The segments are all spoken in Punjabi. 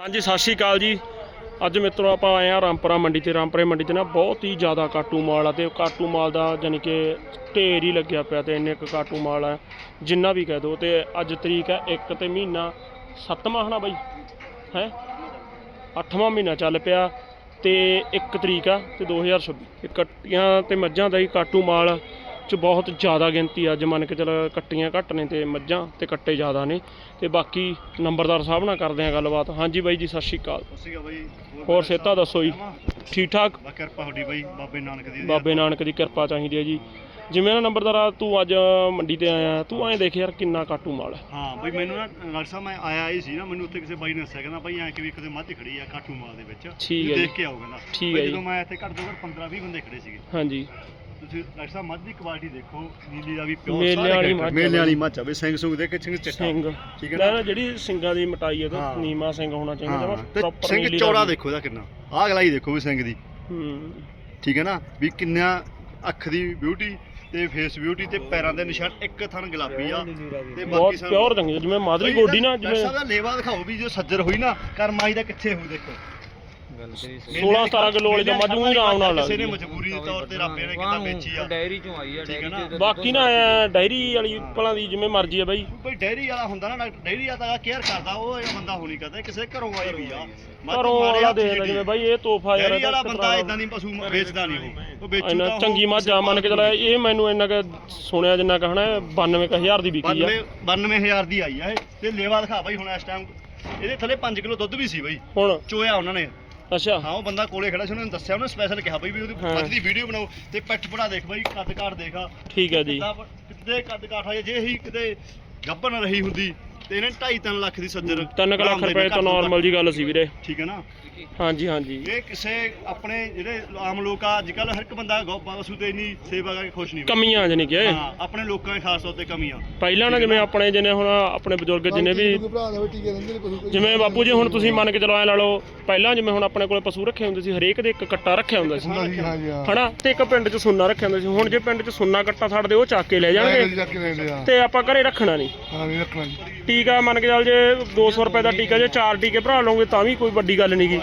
ਹਾਂਜੀ, ਸਤਿ ਸ਼੍ਰੀ ਅਕਾਲ ਜੀ। ਅੱਜ ਮਿੱਤਰੋ ਆਪਾਂ ਆਏ ਆ ਰਾਮਪੁਰਾ ਮੰਡੀ ਤੇ। ਰਾਮਪੁਰੇ ਮੰਡੀ ਤੇ ਨਾ ਬਹੁਤ ਹੀ ਜ਼ਿਆਦਾ ਕਾਟੂ ਮਾਲ ਆ ਤੇ ਕਾਟੂ ਮਾਲ ਦਾ ਯਾਨੀ ਕਿ ਢੇਰ ਹੀ ਲੱਗਿਆ ਪਿਆ ਤੇ ਇੰਨੇ ਕੁ ਕਾਟੂ ਮਾਲ ਆ, ਜਿੰਨਾ ਵੀ ਕਹਿ ਦੋ ਤੇ ਅੱਜ ਤਰੀਕ ਹੈ 1 ਤੇ ਮਹੀਨਾ 7ਵਾਂ ਹਨਾ ਬਾਈ? ਹੈ? 8ਵਾਂ ਮਹੀਨਾ ਚੱਲ ਪਿਆ ਤੇ 1 ਤਰੀਕ ਆ ਤੇ 2026 ਤੇ ਕੱਟੀਆਂ ਤੇ ਮੱਝਾਂ ਦਾ ਹੀ ਕਾਟੂ ਮਾਲ ਚ ਬਹੁਤ ਜ਼ਿਆਦਾ ਗਿਣਤੀ ਅੱਜ ਮੰਨ ਕੇ ਚੱਲ ਕੱਟੀਆਂ ਘੱਟ ਨੇ ਤੇ ਮੱਝਾਂ ਤੇ ਕੱਟੇ ਜ਼ਿਆਦਾ ਨੇ। ਤੇ ਬਾਕੀ ਨੰਬਰਦਾਰ ਸਾਹਿਬ ਨਾਲ ਕਰਦੇ ਆ ਗੱਲਬਾਤ। ਹਾਂਜੀ ਬਾਈ ਜੀ ਸਤਿ ਸ਼੍ਰੀ ਅਕਾਲ। ਸੀਗਾ ਬਾਈ। ਹੋਰ ਸਿਹਤਾਂ ਦੱਸੋ ਜੀ। ਠੀਕ ਠਾਕ? ਬਾ ਕਿਰਪਾ ਤੁਹਾਡੀ ਬਾਈ ਬਾਬੇ ਨਾਨਕ ਦੀ। ਬਾਬੇ ਨਾਨਕ ਦੀ ਕਿਰਪਾ ਚਾਹੀਦੀ ਹੈ ਜੀ। ਜਿਵੇਂ ਨਾ ਨੰਬਰਦਾਰਾ ਤੂੰ ਅੱਜ ਮੰਡੀ ਤੇ ਆਇਆ। ਤੂੰ ਐਂ ਦੇਖ ਯਾਰ ਕਿੰਨਾ ਕਾਟੂ ਮਾਲ ਹੈ ਹਾਂ ਬਾਈ ਮੈਨੂੰ ਨਾ ਡਾਕਟਰ ਸਾਹਿਬ ਮੈਂ ਆਇਆ ਹੀ ਸੀ ਨਾ। ਮੈਨੂੰ ਉੱਥੇ ਕਿਸੇ ਬਾਈ ਨੇ ਦੱਸਿਆ ਕਹਿੰਦਾ ਬਾਈ ਐਂ ਕਿ ਵੀ ਇੱਕ ਤੇ ਮੱਝ ਖੜੀ ਆ ਕਾਟੂ ਮਾਲ ਦੇ ਵਿੱਚ। ਠੀਕ ਹੈ ਜੀ। ਦੇਖ ਕੇ ਆਓ ਕਹਿੰਦਾ। ਠੀਕ ਬਾਈ ਹੈ ਜੀ। ਜਦੋਂ ਮੈਂ ਇੱਥੇ ਘੱਟ ਤੋਂ ਘੱਟ 15 20 ਬੰਦੇ ਖੜੇ ਸੀਗੇ। ਹਾਂਜੀ। ਤੁਸੀਂ ਡਾਕਟਰ ਸਾਹਿਬ ਮੱਝ ਦੀ ਕੁਆਲਿਟੀ ਦੇਖੋ ਨੀਲੀ ਦਾ ਵੀ ਪਿਓਰ ਮੇਲੇ ਵਾਲੀ ਮੱਝ ਆ ਮੇਲੇ ਬਾਈ। ਵਾਲੀ ਮੱਝ ਆ ਬਈ ਸਿੰਘ ਸੁੰਗ ਦੇ ਕੇ ਸਿੰਘ ਚਿੱਟਾ। ਸਿੰਘ ਠੀਕ ਹੈ ਨਾ ਨਾ? ਜਿਹੜੀ ਸਿੰਘਾਂ ਦੀ ਮਟਾਈ ਹੈ ਤਾਂ ਹਾਂ। ਨੀਮਾ ਸਿੰਘ ਹੋਣਾ ਚਾਹੀਦਾ ਹਾਂ ਵਾ ਤੇ proper ਸਿੰਘ ਨੀਲੀ ਚੌੜਾ ਰੰਗ। ਦੇਖੋ ਇਹਦਾ ਕਿੰਨਾ। ਆਹ ਗਲਾਈ ਦੇਖੋ ਵੀ ਸਿੰਘ ਦੀ। ਹੂੰ। ਠੀਕ ਹੈ ਨਾ? ਵੀ ਕਿੰਨਾ ਅੱਖ ਦੀ ਬਿਊਟੀ ਤੇ ਫੇਸ ਬਿਊਟੀ ਤੇ ਪੈਰਾਂ ਦੇ ਨਿਸ਼ਾਨ ਇੱਕ ਥਣ ਗੁਲਾਬੀ ਆ। ਤੇ ਬਹੁਤ ਸਾਨੂੰ- ਪਿਓਰ ਚੰਗੀ ਜਿਵੇਂ ਮਾਦਰੀ ਗੋਡੀ ਨਾ ਜਿਵੇਂ ਦਾ ਲੇਵਾ ਦਿਖਾਓ ਵੀ ਜੋ ਸੱਜਰ ਹੋਈ ਨਾ ਕਰਮਾਈ ਦਾ ਕਿੱਥੇ ਹੋਊ ਦੇਖੋ। 16 17 ਕਿਲੋ ਵਾਲੀ ਤਾਂ ਮੱਝ ਹੀ ਆਰਾਮ ਨਾਲ ਕਿਸੇ ਨੇ। ਮਜਬੂਰੀ ਦੇ ਤੌਰ ਤੇ ਰੱਬੇ ਨੇ ਕਿਤਾ ਵੇਚੀ ਆ। ਡਾਇਰੀ ਚੋਂ ਆਈ ਆ ਠੀਕ ਹੈ ਡਾਇਰੀ ਨਾ? ਤੇ ਬਾਕੀ ਨਾ ਡਾਇਰੀ ਵਾਲੀ ਭਲਾਂ ਦੀ ਜਿਵੇਂ ਮਰਜ਼ੀ ਹੈ। ਬਾਈ ਕੋਈ ਡੈਰੀ ਵਾਲਾ ਹੁੰਦਾ ਨਾ ਡਾਕਟਰ ਡੈਰੀ ਵਾਲਾ ਤਾਂ ਕੇਅਰ ਕਰਦਾ ਉਹ ਇਹ ਬੰਦਾ ਹੋ ਨਹੀਂ ਕਰਦਾ ਕਿਸੇ ਘਰੋਂ ਆਈ ਵੀ ਆ। ਘਰੋਂ ਮਾਰੇ ਵਾਲਾ ਹੱਥ ਦੇਖ ਲੈ ਜਿਹੜੀ ਜਿਵੇਂ ਬਾਈ ਇਹ ਤੋਹਫਾ ਯਾਰ ਡੈਰੀ ਵਾਲਾ ਇਹਦਾ ਬੰਦਾ ਇਦਾਂ ਦੀ ਪਸ਼ੂ ਵੇਚਦਾ ਨਹੀਂ ਉਹ। ਉਹ ਵੇਚੂ ਇੰਨਾ ਤਾਂ ਉਹ ਚੰਗੀ ਮੱਝ ਆ ਮੰਨ ਕੇ ਚੱਲ ਇਹ ਮੈਨੂੰ ਇੰਨਾ ਕਿ ਸੁਣਿਆ ਜਿੰਨਾ ਕਹਣਾ 92000 ਦੀ ਵਿਕੀ ਆ। 92 92000 ਦੀ ਆਈ ਆ ਇਹ। ਤੇ ਲੇਵਾ ਦਿਖਾ ਬਾਈ ਹੁਣ ਇਸ ਟਾਈਮ ਇਹਦੇ ਥੱਲੇ 5 ਕਿਲੋ ਦੁੱਧ ਵੀ ਸੀ ਬਾਈ। ਹੁਣ? ਚੋਇਆ ਉਹਨਾਂ ਨੇ। ਅੱਛਾ। ਹਾਂ ਉਹ ਬੰਦਾ ਕੋਲੇ ਖੜਾ ਸੀ ਉਹਨੇ ਦੱਸਿਆ ਉਹਨੇ ਸਪੈਸ਼ਲ ਕਿਹਾ ਬਈ ਵੀ ਉਹਦੀ ਹਾਂ। ਦੀ ਵੀਡੀਓ ਬਣਾਓ ਤੇ ਪਿੱਠ ਪੜਾ ਦੇਖ ਬਾਈ ਕੱਦ ਕਾਠ ਦੇਖਾ ਠੀਕ ਹੈ ਜੀ। ਕਿੱਦਾਂ ਕਿੱਦੇ ਕੱਦ ਕਾਠ ਆ ਜੇ ਹੀ ਕਿਤੇ ਗੱਭਣ ਰਹੀ ਹੁੰਦੀ ਤੇ ਇਹਨੇ 2.5 3 ਲੱਖ ਦੀ ਸੱਜਰ 3 ਲੱਖ ਰੁਪਏ ਤਾਂ ਨਾਰਮਲ ਜੀ ਗੱਲ ਸੀ ਵੀਰੇ। ਠੀਕ ਹੈ ਨਾ? ਹਾਂਜੀ ਹਾਂਜੀ। ਇਹ ਕਿਸੇ ਆਪਣੇ ਜਿਹੜੇ ਆਮ ਲੋਕ ਆ ਅੱਜ ਕੱਲ ਹਰ ਇੱਕ ਬੰਦਾ ਪਸ਼ੂ ਤੇ ਇੰਨੀ ਸੇਵਾ ਕਰਕੇ ਖੁਸ਼ ਨਹੀਂ। ਕਮੀਆਂ ਜਣੀ ਕਿ ਹਾਂ ਆਪਣੇ ਲੋਕਾਂ ਦੇ ਖਾਸ ਤੌਰ ਤੇ ਕਮੀਆਂ। ਪਹਿਲਾਂ ਨਾ ਜਿਵੇਂ ਆਪਣੇ ਜਿਹਨੇ ਹੁਣ ਆਪਣੇ ਬਜ਼ੁਰਗ ਜਿਨੇ ਵੀ ਜਿਵੇਂ ਬਾਪੂ ਜੀ ਹੁਣ ਤੁਸੀਂ ਮੰਨ ਕੇ ਚਲੋ ਐ ਲਾ ਲਓ ਪਹਿਲਾਂ ਜਿਵੇਂ ਹੁਣ ਆਪਣੇ ਕੋਲੇ ਪਸ਼ੂ ਰੱਖੇ ਹੁੰਦੇ ਸੀ ਹਰੇਕ ਦੇ ਇੱਕ ਕੱਟਾ ਰੱਖਿਆ ਹੁੰਦਾ ਸੀ। ਹਨਾ? ਤੇ ਇੱਕ ਪਿੰਡ 'ਚ ਸੁੰਨਾ ਰੱਖਿਆ ਹੁੰਦਾ ਸੀ। ਹੁਣ ਜੇ ਪਿੰਡ 'ਚ ਸੁੰਨਾ ਕੱਟਾ ਛੱਡਦੇ ਉਹ ਚੱਕ ਕੇ ਲੈ ਜਾਣਗੇ ਤੇ ਆਪਾਂ ਘਰੇ ਰੱਖਣਾ ਨਹੀਂ। ਟੀਕਾ ਮੰਨ ਕੇ ਚੱਲ ਜੇ 200 ਰੁਪਏ ਦਾ ਟੀਕਾ ਜੇ ਚਾਰ ਟੀਕੇ ਭਰਾ ਲਓਗੇ ਤਾਂ ਵੀ ਕੋਈ ਵੱਡੀ ਗੱਲ ਨਹੀਂਗੀ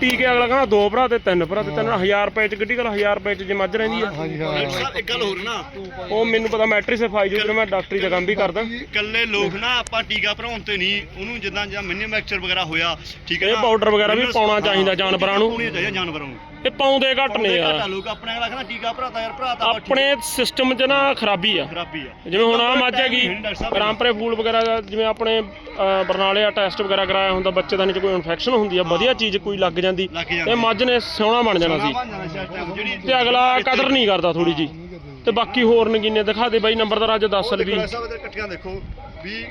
ਟੀਕੇ ਅਗਲਾ ਕਹਿੰਦਾ ਦੋ ਭਰਾ ਤੇ ਤਿੰਨ ਭਰਾ ਤੇ ਤਿੰਨ 1000 ਰੁਪਏ 'ਚ ਕਿੱਡੀ ਗੱਲ 1000 ਰੁਪਏ 'ਚ ਜੇ ਮੱਝ ਰਹਿੰਦੀ ਆ। ਡਾਕਟਰ ਸਾਹਿਬ ਇੱਕ ਗੱਲ ਹੋਰ ਨਾ। ਉਹ ਮੈਨੂੰ ਪਤਾ ਮੈਟ੍ਰਿਕ ਸਿਫਾਈ ਜੋ ਮੈਂ ਡਾਕਟਰੀ ਦਾ ਕੰਮ ਵੀ ਕਰਦਾ। ਇਕੱਲੇ ਲੋਕ ਨਾ ਆਪਾਂ ਟੀਕਾ ਭਰਾਉਣ ਤੇ ਨਹੀਂ ਉਹਨੂੰ ਜਿੱਦਾਂ ਜਾਂ ਮੈਨੂਫੈਕਚਰ ਵਗੈਰਾ ਹੋਇਆ ਠੀਕ ਹੈ ਇਹ ਪਾਊਡਰ ਵਗੈਰਾ ਵੀ ਪਾਉਣਾ ਚਾਹੀਦਾ ਹਾਂ, ਜਾਨਵਰਾਂ ਨੂੰ। ਪਾਉਣੀਆਂ ਚਾਹੀਦੀਆਂ ਜਾਨਵਰਾਂ ਨੂੰ। ਇਹ ਪਾਉਂਦੇ ਘੱਟ ਨੇ ਯਾਰ ਲੋਕ। ਆਪਣੇ ਅਗਲਾ ਕਹਿੰਦਾ ਟੀਕਾ ਭਰਾਤਾ ਯਾਰ ਭਰਾਤਾ ਆਪਾਂ ਆਪਣੇ ਸਿਸਟਮ 'ਚ ਨਾ ਖਰਾਬੀ ਆ। ਖਰਾਬੀ ਆ। ਜਿਵੇਂ ਹੁਣ ਆ ਮੱਝ ਹੈਗੀ ਰਾਮਪਰੇ ਫੂਲ ਵਗੈਰਾ ਦਾ ਜਿਵੇਂ ਆਪਣੇ ਬਰਨਾਲੇ ਆ ਟੈਸਟ ਵਗੈਰਾ ਕਰਾਇਆ ਹੁੰਦਾ ਬੱਚੇ ਦਾ ਨਹੀਂ ਕੋਈ ਇਨਫੈਕਸ਼ਨ ਹੁੰਦੀ ਆ ਵਧੀਆ ਚੀਜ਼ ਕੋਈ ਲੱਗ ਜਾਂਦੀ। ਇਹ ਮੱਝ ਨੇ ਸੋਹਣਾ ਬਣ ਜਾਣਾ ਸੀ। ਤੇ ਅਗਲਾ ਕਦਰ ਨਹੀਂ ਕਰਦਾ ਥੋੜੀ ਜੀ ਤੇ ਬਾਕੀ ਹੋਰ ਨਗੀਨੇ ਦਿਖਾ ਦੇ ਬਾਈ ਨੰਬਰਦਾਰ ਅੱਜ ਦੱਸ ਲਵੀ ਸਾਹਿਬ ਦੇ ਇਕੱਠੀਆਂ ਦੇਖੋ ਵੀ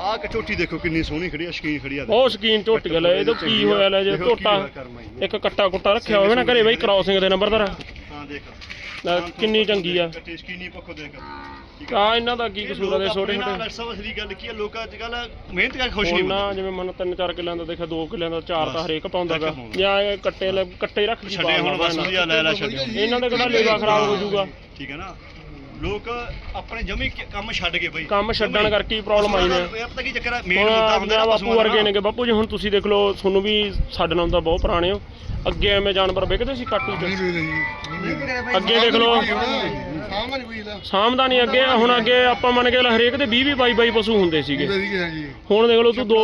ਆਹ ਕਚੋਟੀ ਦੇਖੋ ਕਿੰਨੀ ਸੋਹਣੀ ਖੜੀ ਆ ਸ਼ਕੀਨ ਖੜੀ ਆ ਉਹ ਸਕੀਨ ਝੁੱਟ ਗਿਆ ਲੈ ਇਹ ਤਾਂ ਕੀ ਹੋਇਆ ਲੈ ਜੇ ਜੀ। ਇੱਕ ਕੱਟਾ ਕੁੱਟਾ ਰੱਖਿਆ ਹੋਵੇ ਨਾ ਘਰੇ ਬਾਈ ਕ੍ਰਾਸਿੰਗ ਦੇ ਨੰਬਰਦਾਰ ਹਾਂ ਦੇਖ। ਲੈ ਕਿੰਨੀ ਚੰਗੀ ਆ। ਕੱਟੇ ਸ਼ਕੀਨੀ ਪੱਖੋਂ ਦੇਖ। ਆ। ਇਹਨਾਂ ਦਾ ਕੀ ਕਸੂਰ ਆ ਦੇ ਛੋਟੇ ਛੋਟੇ ਡਾਕਟਰ ਸਾਹਿਬ ਅਸਲੀ ਗੱਲ ਕੀ ਆ ਲੋਕ ਅੱਜ ਕੱਲ ਮਿਹਨਤ ਕਰਕੇ ਖੁਸ਼ ਨਹੀਂ ਹੁਣ ਨਾ ਜਿਵੇਂ ਮਨ ਤਿੰਨ ਚਾਰ ਕਿੱਲਿਆਂ ਦਾ ਦੇਖਿਆ ਦੋ ਕਿੱਲਿਆਂ ਦਾ ਚਾਰ ਤਾਂ ਹਰੇਕ ਪਾਉਂਦਾਗਾ। ਜਾਂ ਇਹ ਕੱਟੇ ਲੈ ਕੱਟੇ ਰੱਖ ਛੱਡੇ ਹੁਣ ਬਸ ਵਧੀਆ ਲੈ ਲੈ ਛੱਡੇ ਇਹਨਾਂ ਦਾ ਕਿਹੜਾ ਲੇਵਾ ਖਰਾਬ ਹੋ ਜਾਊਗਾ? ਠੀਕ ਹੈ ਨਾ? ਲੋਕ ਆਪਣੇ ਜਮੀ ਕ- ਕੰਮ ਛੱਡ ਗਏ ਬਈ। ਕੰਮ ਛੱਡਣ ਕਰਕੇ ਹੀ ਪ੍ਰੋਬਲਮ ਆਈ ਨੇ ਇਹ ਪਤਾ ਕੀ ਚੱਕਰ ਹੈ ਮੇਨ ਮੁੱਦਾ ਹੁੰਦਾ ਨਾ ਬਾਪੂ ਵਰਗੇ ਦਾ। ਨੇਗੇ ਬਾਪੂ ਜੀ ਹੁਣ ਤੁਸੀਂ ਦੇਖ ਲਓ ਤੁਹਾਨੂੰ ਵੀ ਸਾਡੇ ਨਾਲ ਤਾਂ ਬਹੁਤ ਪੁਰਾਣੇ ਹੋ। ਅੱਗੇ ਐਵੇਂ ਜਾਨਵਰ ਵਿਕਦੇ ਸੀ ਕਾਟੂ ਚ। ਅੱਗੇ ਦੇਖ ਲਓ। ਸਾਹਮਣਾ ਨਹੀਂ ਅੱਗੇ। ਹੁਣ ਅੱਗੇ ਆਪਾਂ ਮੰਨ ਕੇ ਹਰੇਕ ਦੇ 20 20 22 22 ਪਸ਼ੂ ਹੁੰਦੇ ਸੀਗੇ। ਹੁਣ ਦੇਖ ਲਓ ਤੂੰ ਦੋ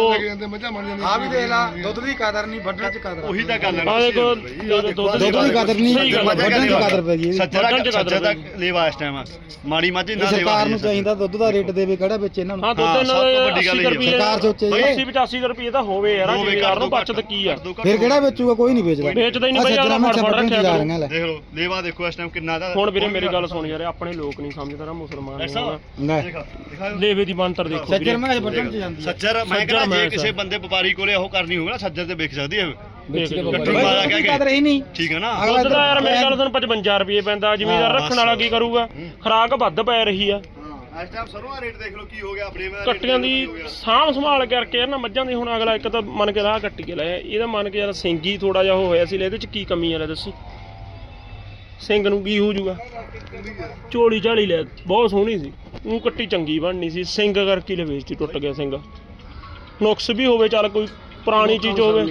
ਆ ਵੀ ਦੇਖ ਲਾ ਦੁੱਧ ਦੀ ਕਦਰ ਨਹੀਂ ਵੱਢਣ ਚ ਕਦਰ ਉਹੀ ਤਾਂ ਗੱਲ ਹੈ ਆ ਦੇਖੋ ਦੁੱਧ ਦੁੱਧ ਦੀ ਕਦਰ ਨਹੀਂ ਵੱਢਣ ਚ ਕਦਰ ਪੈ ਗਈ। ਸੱਜਰਾ ਸੱਜਰਾ ਪਈ। ਲੇਵਾ ਇਸ ਟਾਈਮ ਮਾੜੀ ਮੱਝ ਨਾ ਲੇਵਾ ਸਰਕਾਰ ਨੂੰ ਚਾਹੀਦਾ ਦੁੱਧ ਦਾ ਰੇਟ ਦੇਵੇ ਕਿਹੜਾ ਵਿੱਚ ਇਹਨਾਂ ਨੂੰ? ਹਾਂ ਦੁੱਧ ਇਹਨਾਂ ਦਾ ਵੱਡੀ ਗੱਲ 80 ਇਹ ਆ। ਰੁਪਏ ਸਰਕਾਰ ਸੋਚੇ ਜੀ। 80 85 ਰੁਪਏ ਤਾਂ ਹੋਵੇ ਯਾਰ ਜ਼ਿਮੀਦਾਰ ਨੂੰ ਬਚਤ ਕੀ ਆ? ਫਿਰ ਕਿਹੜਾ ਵੇਚੂਗਾ ਕੋਈ ਨਹੀਂ ਵੇਚਦਾ। ਵੇਚਦਾ ਹੀ ਨਹੀਂ ਬਈ ਮੈਂ ਫੜ ਫੜ ਰੱਖਿਆ ਜਾ ਕਰੋ। ਰਹੀਆਂ ਲੈ। ਦੇਖ ਲਓ ਲੇਵਾ ਦੇਖੋ ਇਸ ਟਾਈਮ ਕਿੰਨਾ ਦਾ ਹੁਣ ਵੀਰੇ ਮੇਰੀ ਗੱਲ ਸੁਣ ਯਾਰ ਆਪਣੇ ਲੋਕ ਨਹੀਂ ਸਮਝਦਾ ਨਾ ਮੁਸਲਮਾਨ ਐਸਾ ਨੇ ਲੈ। ਦੇਖਾ ਦਿਖਾਓ ਲੇਵੇ ਦੀ ਬੰਤਰ ਦੇਖੋ ਸੱਜਰ ਮੈਂ ਵੱਢਣ ਚ ਜਾਂਦੀ ਹੈ ਸੱਜਰ ਮੈਂ ਕਹਿੰਦਾ ਜੇ ਕਿਸੇ। ਬੰਦੇ ਵਪਾਰੀ ਕੋਲੇ ਉਹ ਕਰਨੀ ਹੋਵੇ ਨਾ ਸੱਜਰ ਤੇ ਵੇਖ ਸਕਦੀ ਹੈ। ਵਿੱਚ ਮਾਰਾ ਕਹਿ ਕੇ। ਠੀਕ ਹੈ ਨਾ? ਦੁੱਧ ਦਾ ਯਾਰ ਮੇਰੇ ਗੱਲ ਤੁਹਾਨੂੰ 55 ਰੁਪਏ ਪੈਂਦਾ ਜ਼ਿਮੀਦਾਰ ਹਾਂ, ਰੱਖਣ ਵਾਲਾ ਕੀ ਕਰੂਗਾ? ਖਰਾਕ ਵੱਧ ਪੈ ਰਹੀ ਆ। ਹਾਂ ਇਸ ਟਾਈਮ ਸਰੋਂ ਦਾ ਰੇਟ ਦੇਖ ਲਓ ਕੀ ਹੋ ਗਿਆ ਆਪਣੇ ਕੱਟੀਆਂ ਦੀ ਸਾਂਭ ਸੰਭਾਲ ਕਰਕੇ ਨਾ ਮੱਝਾਂ ਦੀ ਹੁਣ ਅਗਲਾ ਇੱਕ ਤਾਂ ਮੰਨ ਕੇ ਰਾਹ ਕੱਟੀ ਕੇ ਲੈ ਇਹਦਾ ਮੰਨ ਕੇ ਯਾਰ ਸਿੰਗੀ ਥੋੜਾ ਜਿਹਾ ਉਹ ਹੋਇਆ ਸੀ ਲੈ ਇਹਦੇ ਚ ਕੀ ਕਮੀ ਆ ਲੈ ਦੱਸੀ। ਸਿੰਘ ਨੂੰ ਕੀ ਹੋ ਜੂਗਾ ਝੋਲੀ ਝਾਲੀ ਲੈ ਬਹੁਤ ਸੋਹਣੀ ਸੀ। ਉਹ ਕੱਟੀ ਚੰਗੀ ਬਣਨੀ ਸੀ ਸਿੰਘ ਕਰਕੇ ਲੈ ਵੇਚਤੀ ਟੁੱਟ ਗਿਆ ਸਿੰਘ ਨੁਕਸ ਵੀ ਹੋਵੇ ਚੱਲ ਕੋਈ ਪੁਰਾਣੀ ਚੀਜ਼ ਹੋਵੇ।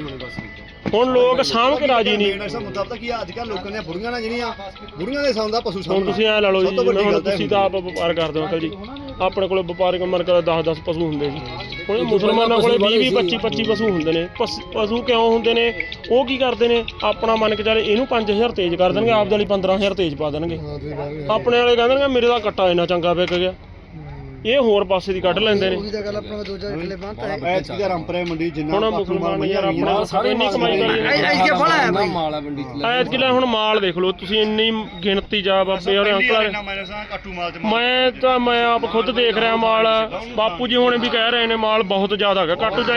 ਹੁਣ ਲੋਕ ਸਾਂਭ ਕੇ ਰਾਜੀ ਨਹੀਂ। ਡਾਕਟਰ ਸਾਹਿਬ ਮੁੱਦਾ ਪਤਾ ਕੀ ਆ? ਅੱਜ ਕੱਲ੍ਹ ਲੋਕਾਂ ਦੀਆਂ ਬੁੜੀਆਂ ਨੇ ਜਿਹੜੀਆਂ ਬੁੜੀਆਂ ਦੇ ਸੌਂਦਾ ਪਸ਼ੂ ਹੁਣ ਸਾਂਭਣਾ ਤੁਸੀਂ ਐ ਲਾ ਲਓ ਜੀ ਤੋਂ ਵੱਡੀ ਹੁਣ ਗੱਲ ਤਾਂ ਤੁਸੀਂ ਤਾਂ ਆਪ ਵਪਾਰ ਕਰਦੇ ਹੋ ਅੰਕਲ ਜੀ। ਆਪਣੇ ਕੋਲੇ ਵਪਾਰਿਕ ਮਨ ਕਰ 10 10 ਪਸ਼ੂ ਹੁੰਦੇ ਸੀ ਹੁਣ ਇਹ ਮੁਸਲਮਾਨਾਂ ਕੋਲੇ 20 20 25 25 ਪਸ਼ੂ ਹੁੰਦੇ ਨੇ। ਪਸ- ਪਸ਼ੂ ਕਿਉਂ ਹੁੰਦੇ ਨੇ? ਉਹ ਕੀ ਕਰਦੇ ਨੇ? ਆਪਣਾ ਮੰਨ ਕੇ ਚੱਲ ਇਹਨੂੰ 5000 ਤੇਜ਼ ਕਰ ਦੇਣਗੇ ਆਪਦੇ ਲਈ 15000 ਤੇਜ਼ ਪਾ ਦੇਣਗੇ। ਆਪਣੇ ਵਾਲੇ ਕਹਿੰਦੇ ਨੇ ਮੇਰੇ ਦਾ ਕੱਟਾ ਇੰਨਾ ਚੰਗਾ ਵਿਕ ਗਿਆ। ਇਹ ਹੋਰ ਪਾਸੇ ਦੀ ਕੱਢ ਲੈਂਦੇ ਨੇ। ਉਹੀ ਤਾਂ ਗੱਲ ਆਪਣਾ ਦੋ ਚਾਰ ਕਿੱਲੇ ਬੰਦ ਹੈ ਐਤ ਕੀ ਰੰਪਰੇ ਮੰਡੀ ਜਿੰਨਾ ਹੁਣ ਮੁਸਲਮਾਨ ਮਾਲ ਯਾਰ ਮਈਆਂ ਆਪਣਾ ਇੰਨੀ ਕਮਾਈ ਕਰੀ ਜਾਂਦੇ ਨੇ। ਐਸਕੇ ਬੜਾ ਹੈ ਬਈ ਮਾਲ ਆ ਮੰਡੀ ਚ ਐਤ ਕਿਲਾ ਹੁਣ ਮਾਲ ਦੇਖ ਲਓ ਤੁਸੀਂ ਇੰਨੀ ਗਿਣਤੀ ਜਾ ਬਾਬੇ ਔਰ ਅੰਕਲ ਮੈਂ ਕੱਟੂ ਤਾਂ ਮੈਂ ਆਪ ਖੁਦ ਦੇਖ ਰਿਹਾ ਮਾਲ। ਬਾਪੂ ਜੀ ਹੁਣੇ ਵੀ ਕਹਿ ਰਹੇ ਨੇ ਮਾਲ ਬਹੁਤ ਜ਼ਿਆਦਾ ਹੈਗਾ ਕਾਟੂ ਚ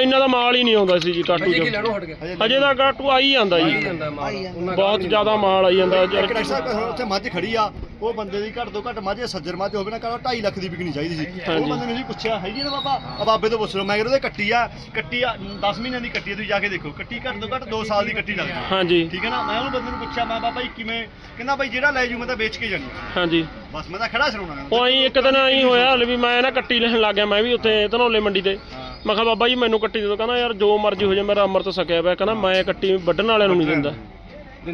ਇੰਨਾ ਦਾ ਮਾਲ ਹੀ ਨਹੀਂ ਆਉਂਦਾ ਸੀ ਜੀ ਕਾਟੂ ਚ। ਲੈਣੋ ਹਟ ਗਿਆ ਅਜੇ ਦਾ ਕਾਟੂ ਆਈ ਜਾਂਦਾ ਜੀ। ਜਾਂਦਾ ਮਾਲ। ਉਹਨਾਂ ਬਹੁਤ ਜ਼ਿਆਦਾ ਮਾਲ ਆਈ ਜਾਂਦਾ। ਡਾਕਟਰ ਸਾਹਿਬ ਹੁਣ ਉੱਥੇ ਮੱਝ ਖੜੀ ਆ ਉਹ ਬੰਦੇ ਦੀ ਘੱਟ ਤੋਂ ਘੱਟ ਮੱਝ ਸੱਜਰ ਮੱਝ ਹੋਵੇ ਨਾ ਕਹਿੰਦਾ 2.5 ਲੱਖ ਦੀ ਵਿਕਣੀ ਚਾਹੀਦੀ ਸੀ। ਉਹ ਹਾਂਜੀ। ਬੰਦੇ ਨੇ ਜੀ ਪੁੱਛਿਆ ਹੈਗੀ ਨਾ ਬਾਬਾ? ਆ ਬਾਬੇ ਤੋਂ ਪੁੱਛ ਲਓ। ਮੈਂ ਕਹਿੰਦਾ ਉਹਦੇ ਕੱਟੀ ਆ ਕੱਟੀ ਆ 10 ਮਹੀਨਿਆਂ ਦੀ ਕੱਟੀ ਆ ਤੁਸੀਂ ਜਾ ਕੇ ਦੇਖੋ। ਕੱਟੀ ਘੱਟ ਤੋਂ ਘੱਟ 2 ਸਾਲ ਦੀ ਕੱਟੀ ਲੱਗਦੀ ਆ। ਹਾਂਜੀ। ਠੀਕ ਹੈ ਨਾ? ਮੈਂ ਉਹਨੂੰ ਬੰਦੇ ਨੂੰ ਪੁੱਛਿਆ ਮੈਂ ਬਾਬਾ ਜੀ ਕਿਵੇਂ? ਕਹਿੰਦਾ ਬਾਈ ਜਿਹੜਾ ਲੈ ਜੂ ਮੈਂ ਤਾਂ ਵੇਚ ਕੇ ਜਾਣੀ ਆ। ਹਾਂਜੀ। ਬਸ ਮੈਂ ਤਾਂ ਖੜਾ ਛੜਾਉਣਾ ਉਹ ਆਈ ਇੱਕ ਦਿਨ ਆਈ ਹੋਇਆ ਹਲੇ ਵੀ ਮੈਂ ਨਾ ਕੱਟੀ ਲੈਣ ਲੱਗ ਗਿਆ ਮੈਂ ਵੀ ਉੱਥੇ ਧਨੌਲੇ ਮੰਡੀ ਤੇ। ਮੈਂ ਕਿਹਾ ਬਾਬਾ ਜੀ ਮੈਨੂੰ ਕੱਟੀ ਦੇ ਦਿਓ। ਕਹਿੰਦਾ ਯਾਰ ਜੋ ਮਰਜ਼ੀ ਹੋ ਜਾਏ ਮੇਰਾ ਅੰਮ੍ਰਿਤ ਸਕਿਆ ਪਿਆ। ਕਹਿੰਦਾ ਮੈਂ ਕੱਟੀ ਵੱਢਣ ਵਾਲਿਆਂ ਨੂੰ ਨਹੀਂ ਦਿੰਦਾ।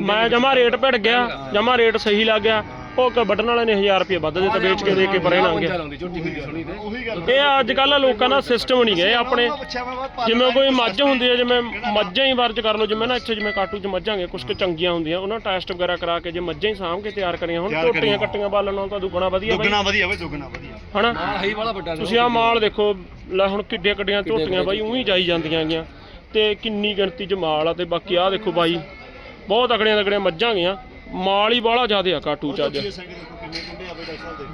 ਮੈਂ ਜਮਾ ਰੇਟ ਭਿੜ ਗਿਆ ਜਮਾ ਰੇਟ ਸਹੀ ਲੱਗ ਗਿਆ। ਉਹ ਕ ਵੱਢਣ ਵਾਲੇ ਨੇ 1000 ਰੁਪਏ ਵੱਧ ਦਿੱਤਾ ਵੇਚ ਕੇ ਦੇ ਕੇ ਪਰੇ ਲੰਘ ਗਿਆ ਲਾਉਂਦੀ ਝੋਟੀ ਕਿੰਨੀ ਸੋਹਣੀ ਤੇ ਉਹੀ ਗੱਲ ਇਹ ਅੱਜ ਕੱਲ੍ਹ ਲੋਕਾਂ ਦਾ ਸਿਸਟਮ ਨਹੀਂ ਗਏ ਆਪਣੇ ਜਿਵੇਂ ਕੋਈ ਮੱਝ ਹੁੰਦੀ ਹੈ ਜਿਵੇਂ ਮੱਝਾਂ ਹੀ ਵਰਜ ਕਰ ਲਓ ਜਿਵੇਂ ਨਾ ਇੱਥੇ ਜਿਵੇਂ ਕਾਟੂ ਚ ਮੱਝਾਂ ਗਏ ਕੁਝ ਕੁ ਚੰਗੀਆਂ ਹੁੰਦੀਆਂ ਉਹਨਾਂ ਟੈਸਟ ਵਗੈਰਾ ਕਰਾ ਕੇ ਜੇ ਮੱਝਾਂ ਹੀ ਸਾਂਭ ਕੇ ਤਿਆਰ ਕਰੀਆਂ ਹੁਣ ਤਿਆਰ ਝੋਟੀਆਂ ਕਰੀਆਂ। ਕੱਟੀਆਂ ਬਾਲਣ ਨਾਲ ਤਾਂ ਦੁੱਗਣਾ ਵਧੀਆ ਬਾਈ। ਦੁੱਗਣਾ ਵਧੀਆ ਬਈ ਦੁੱਗਣਾ ਵਧੀਆ। ਹਨਾ? ਮਾਲ ਹੈ ਹੀ ਵਾਲਾ ਵੱਡਾ ਤੁਸੀਂ ਆ ਮਾਲ ਦੇਖੋ ਲੈ ਹੁਣ ਕਿੱਡੀਆਂ ਕਿੱਡੀਆਂ ਝੋਟੀਆਂ ਬਾਈ ਉਹੀ ਜਾਈ ਜਾਂਦੀਆਂ ਗੀਆਂ ਤੇ ਕਿੰਨੀ ਗਿਣਤੀ ਚ ਮਾਲ ਆ ਤੇ ਬਾਕੀ ਆ ਦੇਖੋ ਬਾਈ ਬਹੁਤ ਤਕੜੀਆਂ ਤਕੜੀਆਂ ਮੱਝਾਂ ਗੀਆਂ ਮਾਲ ਹੀ ਬਾਹਲਾ ਜ਼ਿਆਦਾ ਆ ਕਾਟੂ ਚ ਅੱਜ। ਇਹ ਸਿੰਘ ਦੇਖੋ ਕਿੰਨੇ ਕੁੰਡੇ ਆ ਬਈ ਡਾਕਟਰ ਸਾਹਿਬ ਦੇ?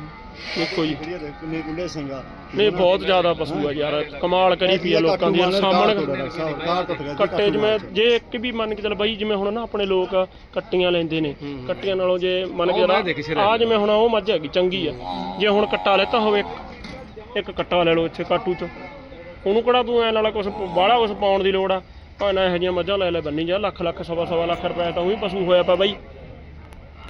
ਦੇਖੋ ਜੀ। ਵਧੀਆ ਦੇਖੋ ਕਿੰਨੇ ਕੁੰਡੇ ਸਿੰਘਾ ਨਹੀਂ ਬਹੁਤ ਜ਼ਿਆਦਾ ਪਸ਼ੂ ਆ ਯਾਰ ਕਮਾਲ ਕਰੀ ਪਈ ਆ ਲੋਕਾਂ ਦੀ ਸਾਹਮਣੇ ਕੱਟੇ ਜਿਵੇਂ ਜੇ ਇੱਕ ਵੀ ਮੰਨ ਕੇ ਚੱਲ ਬਾਈ ਜਿਵੇਂ ਹੁਣ ਨਾ ਆਪਣੇ ਲੋਕ ਕੱਟੀਆਂ ਲੈਂਦੇ ਨੇ ਕੱਟੀਆਂ ਨਾਲੋਂ ਜੇ ਮੰਨ ਕੇ ਆ ਜਿਵੇਂ ਹੁਣ ਉਹ ਮੱਝ ਹੈਗੀ ਚੰਗੀ ਆ। ਜੇ ਹੁਣ ਕੱਟਾ ਲੈਤਾ ਹੋਵੇ ਇੱਕ- ਇੱਕ ਕੱਟਾ ਲੈ ਲਓ ਇੱਥੇ ਕਾਟੂ ਚ। ਉਹਨੂੰ ਕਿਹੜਾ ਤੂੰ ਐ ਨਾਲ ਕੁਝ ਬਾਹਲਾ ਕੁਝ ਪਾਉਣ ਦੀ ਲੋੜ ਆ? ਭਾਵੇਂ ਇਹੋ ਜਿਹੀਆਂ ਮੱਝਾਂ ਲੈ ਲੈ ਬੰਨੀ ਜਾ ਲੱਖ ਲੱਖ ਸਵਾ ਸਵਾ ਲੱਖ ਰੁਪਏ ਤਾਂ ਉਹੀ ਪਸ਼ੂ ਹੋਇਆ ਪਿਆ ਬਾਈ।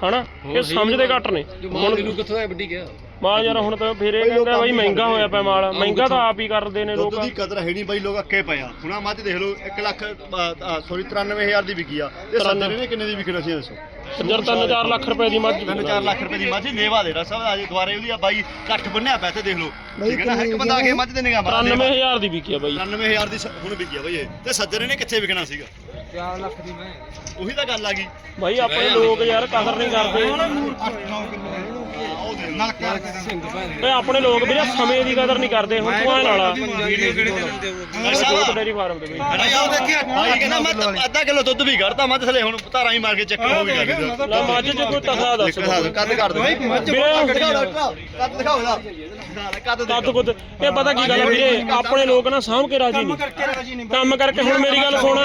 ਹਨਾ? ਇਹ ਸਮਝਦੇ ਘੱਟ ਨੇ। ਮਾਲ ਕਿਲੋ ਕਿੱਥੋਂ ਹੈ ਵੱਡੀ ਗਿਆ? ਮਾਲ ਯਾਰ ਹੁਣ ਤਾਂ ਫੇਰ ਇਹ ਕਹਿੰਦਾ ਬਾਈ ਮਹਿੰਗਾ ਹੋਇਆ ਪਿਆ ਮਾਲ। ਮਹਿੰਗਾ ਤਾਂ ਆਪ ਹੀ ਕਰਦੇ ਨੇ ਲੋਕ। ਦੁੱਧ ਦੀ ਕਦਰ ਹੈ ਨਹੀਂ ਬਾਈ ਲੋਕ ਅੱਕੇ ਪਏ ਆ। ਹੁਣ ਮੱਝ ਦੇਖ ਲਓ 1 ਲੱਖ ਸੌਰੀ 93000 ਦੀ ਵਿਕੀ ਆ। ਤੇ ਸੱਜਰੇ ਨੇ ਕਿੰਨੇ ਦੀ ਵਿਕਣਾ ਸੀ ਦੱਸੋ? ਜਰ 3-4 ਲੱਖ ਰੁਪਏ ਦੀ ਮੱਝ। 3-4 ਲੱਖ ਰੁਪਏ ਦੀ ਮੱਝ ਲੇਵਾ ਦੇ ਰਹਾ ਸਭ ਅਜੇ ਦੁਆਰੇ ਉਹਦੀ ਆ ਬਾਈ ਕੱਠ ਬੰਨਿਆ ਪਿਆ ਤੇ ਦੇਖ ਲਓ। ਠੀਕ ਹੈ ਨਾ ਇੱਕ ਬੰਦਾ ਆ ਕੇ ਮੱਝ ਦੇ ਨਿਗਾਹ ਮਾਰ 93000 ਦੀ ਵਿਕੀ ਆ ਬਾਈ। 93000 ਦੀ ਹੁਣ ਵਿਕੀ ਆ ਬਾਈ ਇਹ। ਤੇ ਸੱਜਰੇ ਨੇ ਕਿੱਥੇ ਵਿਕਣਾ ਸੀਗਾ? 4 ਲੱਖ ਦੀ ਮੈਂ। ਉਹੀ ਤਾਂ ਗੱਲ ਆ ਗਈ। ਬਾਈ ਆਪਣੇ ਲੋਕ ਯਾਰ ਕਦਰ ਨਹੀਂ ਕਰਦੇ। 8-9 ਕਿਲੋ ਓਏ ਆਪਣੇ ਲੋਕ ਵੀਰੇ ਸਮੇਂ ਦੀ ਕਦਰ ਨਹੀਂ ਕਰਦੇ ਹੁਣ ਤੂੰ ਐ ਲਾਲਾ ਵੀਡੀਓ ਕਿਹੜੇ ਦਿੰਦੇ ਜੋਤ ਡੇਰੀ ਫਾਰਮ ਤੇ ਬਈ ਅਰੇ ਆਹ ਦੇਖਿਆ? ਭਾਈ ਕਹਿੰਦਾ ਮੈਂ ਤਾਂ ਅੱਧਾ ਕਿਲੋ ਦੁੱਧ ਵੀ ਘੜਤਾ ਮੱਝ ਥਲੇ ਹੁਣ ਧਾਰਾਂ ਹੀ ਮਾਰ ਕੇ ਚੱਕ ਹੋ ਗਿਆ ਕਿਤੇ ਲੈ ਮੱਝ ਚ ਕੋਈ ਤਸਾ ਦੱਸ। ਕੱਦ ਕਰ ਦੇ ਵੀਰੇ ਕੱਦ ਦਿਖਾਓ ਇਹਦਾ ਕੱਦ ਕੱਦ ਕੁੱਦ। ਇਹ ਪਤਾ ਕੀ ਗੱਲ ਆ ਵੀਰੇ ਆਪਣੇ ਲੋਕ ਨਾ ਸਾਂਭ ਕੇ ਰਾਜੀ ਨਹੀਂ। ਕੰਮ ਕਰਕੇ ਹੁਣ ਮੇਰੀ ਗੱਲ ਸੁਣ।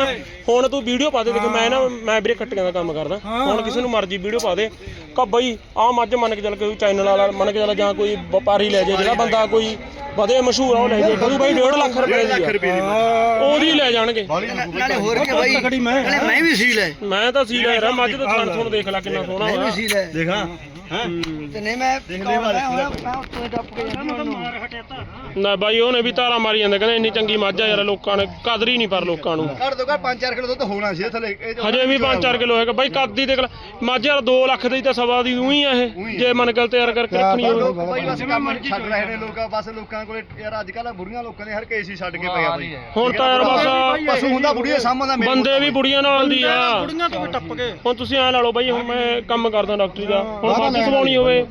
ਹੁਣ ਤੂੰ ਵੀਡੀਓ ਪਾ ਦੇ ਦੇਖ ਮੈਂ ਨਾ ਮੈਂ ਵੀਰੇ ਕੱਟੀਆਂ ਦਾ ਕੰਮ ਕਰਦਾ। ਹੁਣ ਕਿਸੇ ਨੂੰ ਮਰਜ਼ੀ ਵੀਡੀਓ ਪਾ ਦੇ। ਕਹ ਬਈ ਆਹ ਮੱਝ ਮੰਨ ਕੇ ਚੱਲ ਕੋਈ ਚੈਨਲ ਵਾਲਾ ਮੰਨ ਕੇ ਚੱਲ ਜਾਂ ਕੋਈ ਵਪਾਰੀ ਲੈ ਜੇ ਜਿਹੜਾ ਬੰਦਾ ਕੋਈ ਵਧੇ ਮਸ਼ਹੂਰ ਆ ਉਹ ਲੈ ਜੇ ਕਹੂ ਬਈ 1.5 ਲੱਖ ਰੁਪਏ ਦੀ ਆ। ਉਹਦੀ ਲੈ ਜਾਣਗੇ। ਨਾਲੇ ਹੋਰ ਕੀ ਬਾਈ ਨਾਲੇ ਮੈਂ ਵੀ ਸੀ ਲੈ ਮੈਂ ਤਾਂ ਸੀ ਲੈ ਰਿਹਾ ਮੱਝ ਦਾ ਥਣ ਥਣ ਦੇਖ ਲੈ ਕਿੰਨਾ ਸੋਹਣਾ ਮੈਂ ਵੀ। ਹੋਇਆ ਸੀ ਲੈ ਦੇਖਾਂ। ਹੈ? ਤੇ ਨਹੀਂ ਮੈਂ ਮੈਂ ਉੱਥੇ ਟੱਪ ਕੇ ਜਾਂਦੀ ਉਹਨੂੰ। ਨਾ ਬਾਈ ਉਹਨੇ ਵੀ ਤਾਰਾ ਮਾਰੀ ਜਾਂਦਾ ਕਹਿੰਦਾ ਇੰਨੀ ਚੰਗੀ ਮੱਝ ਆ ਯਾਰ ਲੋਕਾਂ ਨੇ ਕਦਰ ਹੀ ਨਹੀਂ ਪਰ ਲੋਕਾਂ ਨੂੰ। ਘੱਟ ਤੋਂ ਘੱਟ 5-4 ਕਿਲੋ ਦੁੱਧ ਹੋਣਾ ਸੀ ਥਲੇ ਹਜੇ ਵੀ 5-4 ਕਿਲੋ ਹੈਗਾ। ਬਾਈ ਕੱਦ ਦੀ ਦੇਖ ਲੈ ਮੱਝ ਯਾਰ 2 ਲੱਖ ਦੀ ਤਾਂ ਸਵਾ ਦੀ ਉਹੀ ਆ ਇਹ। ਜੇ ਮਨ ਗੱਲ ਤਿਆਰ ਕਰਕੇ ਰੱਖਣੀ ਹੋਵੇ। ਬਾਈ ਬਸ ਕੰਮ ਛੱਡ ਰਹੇ ਨੇ ਲੋਕਾਂ ਬਸ ਲੋਕਾਂ ਕੋਲੇ ਯਾਰ ਅੱਜ ਕੱਲ੍ਹ ਬੁੜੀਆਂ ਲੋਕਾਂ ਦੇ ਹਰ ਕੇਸ ਹੀ ਛੱਡ ਕੇ ਪਿਆ ਬਾਈ। ਹੁਣ ਤਾਂ ਯਾਰ ਬਸ ਪਸ਼ੂ ਹੁੰਦਾ ਬੁੜੀਏ ਸਾਹਮਣਾ ਮੇਰੇ ਬੰਦੇ ਵੀ ਬੁੜੀਆਂ ਨਾਲ ਦੀ ਆ। ਕੁੜੀਆਂ ਤੋਂ ਵੀ ਟੱਪ ਕੇ। ਹੁਣ ਤੁਸੀਂ ਐ ਲਾ ਲਓ ਬਾਈ ਹੁਣ ਮੈਂ ਕੰਮ ਕਰਦਾ ਡਾਕਟਰੀ ਦਾ। ਹੁਣ ਮੱਝ ਹੋਵੇ।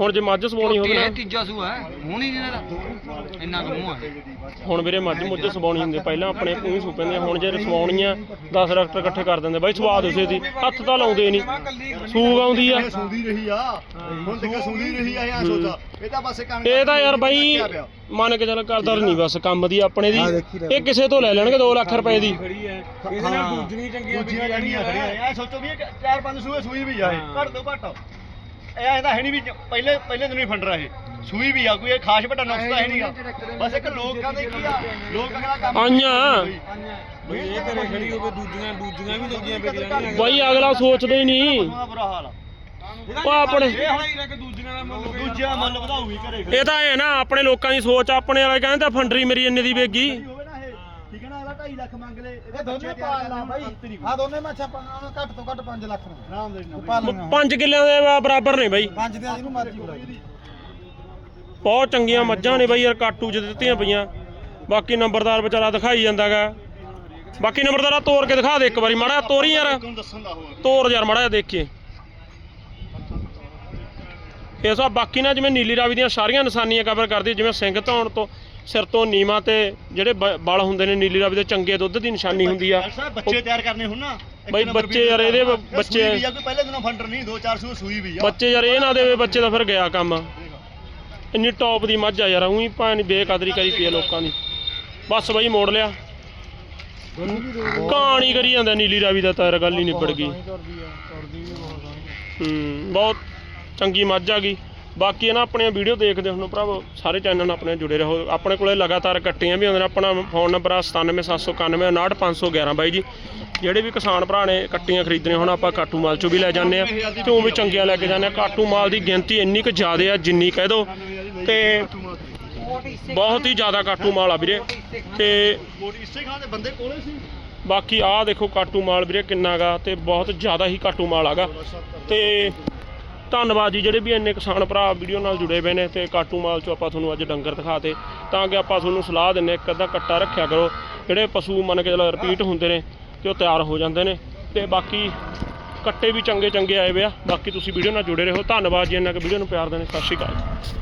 ਹੁਣ ਜੇ ਮੱਝ ਸਵਾਉਣੀ ਹੋਵੇ ਨਾ ਤੀਜਾ ਸੂ ਹੈ ਹੁਣ ਹੀ ਨਹੀਂ ਇਹਦਾ। ਇੰਨਾ ਕੁ ਮੂੰਹ ਹੈ। ਹੁਣ ਵੀਰੇ ਮੱਝ ਮੁੱਝ ਸਵਾਉਣੀ ਹੁੰਦੀ ਪਹਿਲਾਂ ਆਪਣੇ ਕੋਈ ਸੂ ਪੈਂਦੀਆਂ ਹੁਣ ਜੇ ਸਵਾਉਣੀਆਂ 10 ਡਾਕਟਰ ਇਕੱਠੇ ਕਰ ਦਿੰਦੇ। ਬਾਈ ਸਵਾਦ ਉਸੇ ਦੀ ਹੱਥ ਤਾਂ ਲਾਉਂਦੇ ਨਹੀਂ। ਸੂਗ ਆਉਂਦੀ ਆ। ਸੂਦੀ ਰਹੀ ਆ। ਹੁਣ ਤੱਕ ਸੂਦੀ ਰਹੀ ਆ ਇਹ ਸੋਚਾ। ਇਹ ਤਾਂ ਬਸ ਕਣਕ ਇਹ ਤਾਂ ਯਾਰ ਬਾਈ ਮੰਨ ਕੇ ਚੱਲ ਕਰਦਾ ਨਹੀਂ ਬਸ ਕੰਮ ਦੀ ਆਪਣੇ ਦੀ। ਇਹ ਕਿਸੇ ਤੋਂ ਲੈ ਲੈਣਗੇ 2 ਲੱਖ ਰੁਪਏ ਦੀ। ਇਹਦੇ ਨਾਲ ਦੂਜੀਆਂ ਚੰਗੀਆਂ ਚੰਗੀਆਂ ਖੜੀਆਂ ਇਹ ਸੋਚੋ ਵੀ ਇਹ ਚਾਰ ਪੰਜ ਸੂਏ ਸੂਈ ਵੀ ਆ ਇਹ ਘੱਟ ਤੋਂ ਘੱਟ। ਇਹ ਇਹਦਾ ਹੈ ਨਹੀਂ ਵੀ ਪਹਿਲੇ ਪਹਿਲੇ ਦਿਨ ਹੀ ਫੰਡਰਾ ਇਹ। ਸੂਈ ਵੀ ਆ ਕੋਈ ਇਹ ਖਾਸ ਵੱਡਾ ਨੁਕਸ ਤਾਂ ਹੈ ਨਹੀਂਗਾ ਬਸ ਇੱਕ ਲੋਕਾਂ ਦੇ ਕੀ ਆ? ਲੋਕ ਅਗਲਾ ਕੰਮ ਆਈਆਂ। ਬਈ। ਇਹ ਤੇਰੇ ਖੜੀ ਹੋਵੇ ਦੂਜੀਆਂ ਦੂਜੀਆਂ ਵੀ ਦੂਜੀਆਂ ਬਾਈ ਅਗਲਾ ਸੋਚਦਾ ਹੀ ਨਹੀਂ। ਬੁਰਾ ਹਾਲ ਆ। ਉਹ ਆਪਣੇ ਦੂਜਾ ਮੁੱਲ ਵਧਾਊਗੀ। ਘਰੇ। ਇਹ ਤਾਂ ਐ ਨਾ ਆਪਣੇ ਲੋਕਾਂ ਦੀ ਸੋਚ ਆਪਣੇ ਵਾਲੇ ਕਹਿੰਦੇ ਤਾਂ ਫੰਡਰੀ ਮੇਰੀ ਇੰਨੇ ਦੀ ਵੇਗੀ ਹੋਵੇ ਨਾ ਇਹ ਠੀਕ ਹੈ ਨਾ ਅਗਲਾ 2.5 ਲੱਖ ਮੰਗ ਲੇ ਇਹ ਦੋਨੇ ਪਾਲ ਲਾ ਬਾਈ। ਆ ਦੋਨੇ ਮੱਛਾਂ ਪਾਉਣਾ ਘੱਟ ਤੋਂ ਘੱਟ 5 ਲੱਖ ਨੂੰ। ਆਰਾਮ ਦੇ ਨਾਲ ਪਾਲ ਲੈਣਾ 5 ਕਿੱਲਿਆਂ ਦੇ ਬਰਾਬਰ ਨੇ ਬਾਈ। ਪੰਜ ਦੇ ਜਿਹਨੂੰ ਮਰਜ਼ੀ ਬੁਲਾਈ ਬਹੁਤ ਚੰਗੀਆਂ ਮੱਝਾਂ ਨੇ ਬਾਈ ਯਾਰ ਕਾਟੂ ਚ ਦਿੱਤੀਆਂ ਪਈਆਂ। ਬਾਕੀ ਨੰਬਰਦਾਰ ਵਿਚਾਰਾ ਦਿਖਾਈ ਜਾਂਦਾਗਾ। ਬਾਕੀ ਨੰਬਰਦਾਰਾ ਤੋੜ ਕੇ ਦਿਖਾ ਦੇ ਇੱਕ ਵਾਰੀ। ਮਾੜਾ ਜਿਹਾ ਤੋਰੀ ਯਾਰ। ਤੋਰ ਯਾਰ ਮਾੜਾ ਜਿਹਾ ਦੇਖੀਏ ਇਹ ਸਭ ਬਾਕੀ ਨਾ ਜਿਵੇਂ ਨੀਲੀ ਰਾਵੀ ਦੀਆਂ ਸਾਰੀਆਂ ਨਿਸ਼ਾਨੀਆਂ ਕਵਰ ਕਰਦੀ ਜਿਵੇਂ ਸਿੰਘ ਧੌਣ ਤੋਂ ਸਿਰ ਤੋਂ ਨੀਵਾਂ ਤੇ ਜਿਹੜੇ ਬਲ ਹੁੰਦੇ ਨੇ ਨੀਲੀ ਰਾਵੀ ਦੇ ਚੰਗੇ ਦੁੱਧ ਦੀ ਨਿਸ਼ਾਨੀ ਹੁੰਦੀ ਆ। ਬੱਚੇ ਤਿਆਰ ਕਰਨੇ ਹੁਣ ਨਾ। ਬਾਈ ਬੱਚੇ ਯਾਰ ਇਹਦੇ ਇਹ ਬੱਚੇ- ਸੂਈ ਵੀ ਆ ਕੋਈ ਪਹਿਲੇ ਦਿਨੋਂ ਫੰਡਰ ਨਹੀਂ ਦੋ ਚਾਰ ਸੂ ਸੂਈ ਵੀ ਆ। ਬੱਚੇ ਯਾਰ ਇਹ ਨਾ ਦੇਵੇ ਬੱਚੇ ਦਾ ਫਿਰ ਗਿਆ ਕੰਮ। ਇੰਨੀ ਟੌਪ ਦੀ ਮੱਝ ਆ ਯਾਰ ਉਹੀ ਭਾਵੇਂ ਬੇਕਦਰੀ ਕਰੀ ਪਈ ਆ ਲੋਕਾਂ ਦੀ। ਬਸ ਬਾਈ ਮੋੜ ਲਿਆ। ਕਹਾਣੀ ਕਰੀ ਜਾਂਦਾ ਨੀਲੀ ਰਾਵੀ ਦਾ ਤਾਂ ਗੱਲ ਹੀ ਨਿਬੜ ਗਈ। ਹੂੰ ਬਹੁਤ ਚੰਗੀ ਮੱਝ ਆ ਗਈ। ਬਾਕੀ ਇਹ ਨਾ ਆਪਣੀਆਂ ਵੀਡੀਓ ਦੇਖਦੇ ਹੁਣ ਭਰਾਵੋ, ਸਾਰੇ ਚੈਨਲ ਨਾਲ ਆਪਣੇ ਜੁੜੇ ਰਹੋ। ਆਪਣੇ ਕੋਲੇ ਲਗਾਤਾਰ ਕੱਟੀਆਂ ਵੀ ਹੁੰਦੀਆਂ ਨੇ, ਆਪਣਾ ਫੋਨ ਨੰਬਰ ਆ 9779199511 ਬਾਈ ਜੀ। ਜਿਹੜੇ ਵੀ ਕਿਸਾਨ ਭਰਾ ਨੇ ਕੱਟੀਆਂ ਖਰੀਦਣੀਆਂ ਹੁਣ, ਆਪਾਂ ਕਾਟੂ ਮਾਲ ਚੋਂ ਵੀ ਲੈ ਜਾਂਦੇ ਆ। ਤੇ ਉਹ ਵੀ ਚੰਗੀਆਂ ਲੈ ਕੇ ਜਾਂਦੇ ਆ। ਕਾਟੂ ਮਾਲ ਦੀ ਗਿਣਤੀ ਇੰਨੀ ਕੁ ਜ਼ਿਆਦਾ ਆ, ਜਿੰਨੀ ਕਹਿ ਦੋ। ਤੇ ਬਹੁਤ ਹੀ ਜ਼ਿਆਦਾ ਕਾਟੂ ਮਾਲ ਆ ਵੀਰੇ। ਤੇ ਇਸੇ ਖਾਂ ਦੇ ਬੰਦੇ ਕੋਲੇ ਸੀ ਬਾਕੀ ਆਹ ਦੇਖੋ ਕਾਟੂ ਮਾਲ ਵੀਰੇ ਕਿੰਨਾ ਗਾ, ਤੇ ਬਹੁਤ ਜ਼ਿਆਦਾ ਹੀ ਕਾਟੂ ਮਾਲ ਆਗਾ। ਤੇ ਧੰਨਵਾਦ ਜੀ, ਜਿਹੜੇ ਵੀ ਇੰਨੇ ਕਿਸਾਨ ਭਰਾ ਵੀਡੀਓ ਨਾਲ ਜੁੜੇ ਹੋਏ ਨੇ ਤੇ ਕਾਟੂ ਮਾਲ ਚੋਂ ਆਪਾਂ ਤੁਹਾਨੂੰ ਅੱਜ ਡੰਗਰ ਦਿਖਾਤੇ। ਤਾਂ ਕਿ ਆਪਾਂ ਤੁਹਾਨੂੰ ਸਲਾਹ ਦਿੰਨੇ ਇੱਕ ਅੱਧਾ ਕੱਟਾ ਰੱਖਿਆ ਕਰੋ। ਜਿਹੜੇ ਪਸ਼ੂ ਮੰਨ ਕੇ ਚਲੋ ਰਿਪੀਟ ਹੁੰਦੇ ਨੇ ਤੇ ਉਹ ਤਿਆਰ ਹੋ ਜਾਂਦੇ ਨੇ। ਤੇ ਬਾਕੀ ਕੱਟੇ ਵੀ ਚੰਗੇ ਚੰਗੇ ਆਏ ਵੇ ਆ। ਬਾਕੀ ਤੁਸੀਂ ਵੀਡੀਓ ਨਾਲ ਜੁੜੇ ਰਹੋ। ਧੰਨਵਾਦ ਜੀ, ਇੰਨਾ ਕਿ ਵੀਡੀਓ ਨੂੰ ਪਿਆਰ ਦੇਣੇ ਸਤਿ ਸ਼੍ਰੀ ਅਕਾਲ।